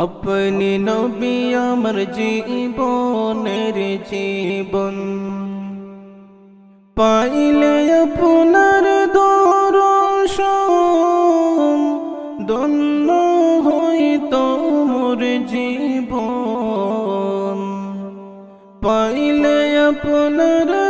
আপনি নবী আমার জীবনের জীবন পাইলে আপনার দর্শন দন্য হইত মোর জীবন পাইলে আপনার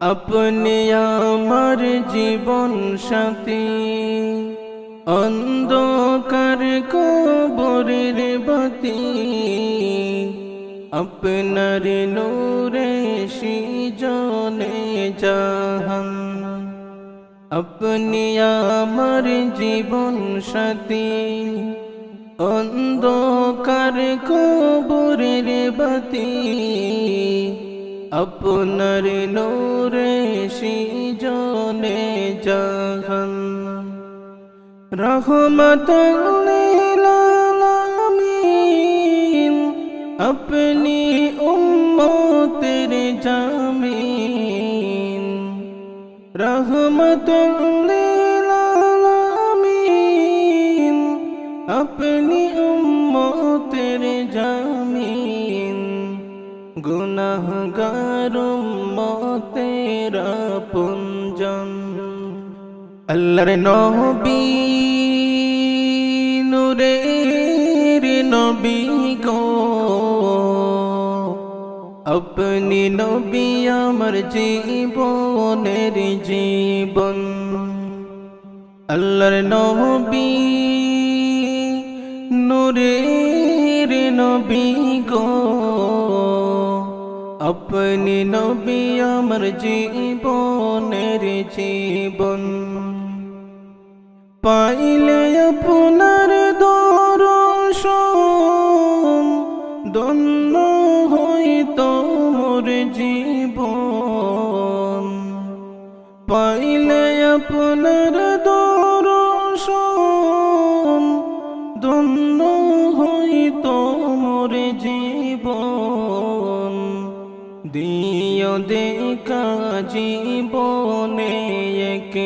আপনি আমার জীবন সাথী অন্ধকার কবরের বাতি আপনার নূরে সিজনে জাহান আপনি আমার জীবন সাথী অন্ধকার কবরের বাতি আপনার নূরে সিজনে জাহান রহমতুল্লালামিন আপনি উম্মতের জামিন। রহমতুল্লালামিন পুঞ্জন আল্লাহর নবী নূরের নবী গো। আপনি নবী আমার জীবনের জীবন। আল্লাহর নবী নূরের নবী গো। আপনি নবী আমার জীবনের জীবন পাইলে আপনার দর্শন দন্য হইত মোর জীবন পাইলে আপনার দর্শন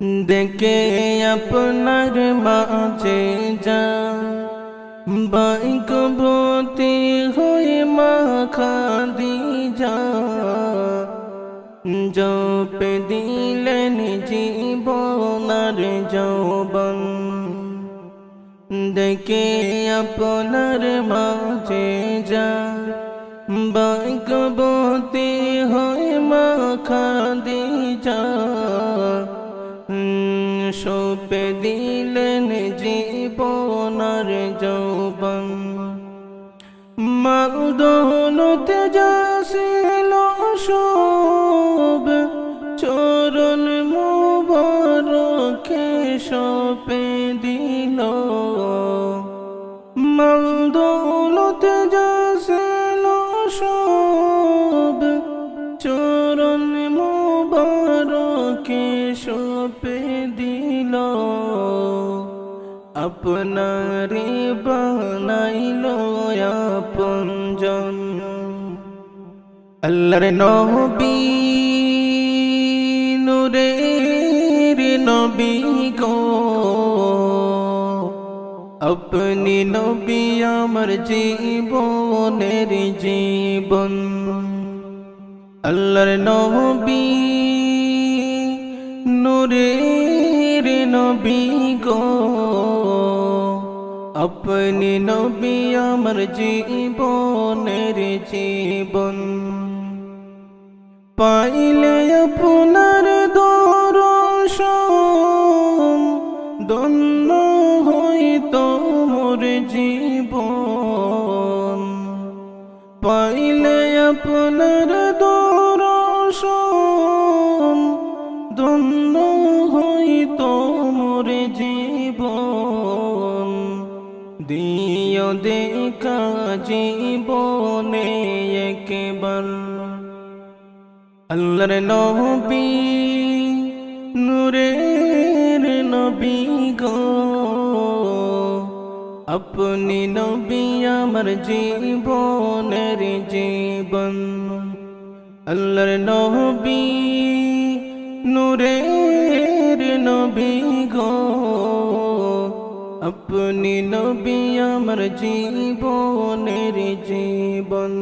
দেখে আপনার মাঝে যা বাইকবতী হয়ে মাখা দি যা জপে দিলেন জীবনার যৌবন। দেখে আপনার মাঝে জীবনার যৌবন। মাদনতে যাছিল সব চরণ মুবারকে সোপে দিল। মাদনতে যাছিল সব চরণ মুবারকে সপে দিল। আপনারে বানাইল আপনজন আল্লাহর নবী নূরের নবী গো আপনি নবী আমার জীবনের জীবন আল্লাহর নবী নূরের নবী গো আপনি নবী আমার জীবনের জীবন পাইলে আপনার দর্শন দন্ন হইতো মোর জীবন পাইলে আপনার দিও দেখা জীবনে একবার। আল্লাহর নবী, নূরের নবী গো। আপনি নবী আমার জীবনের জীবন। আল্লাহর নবী, নূরের নবী গো। আপনি নবী আমার জীবনের জীবন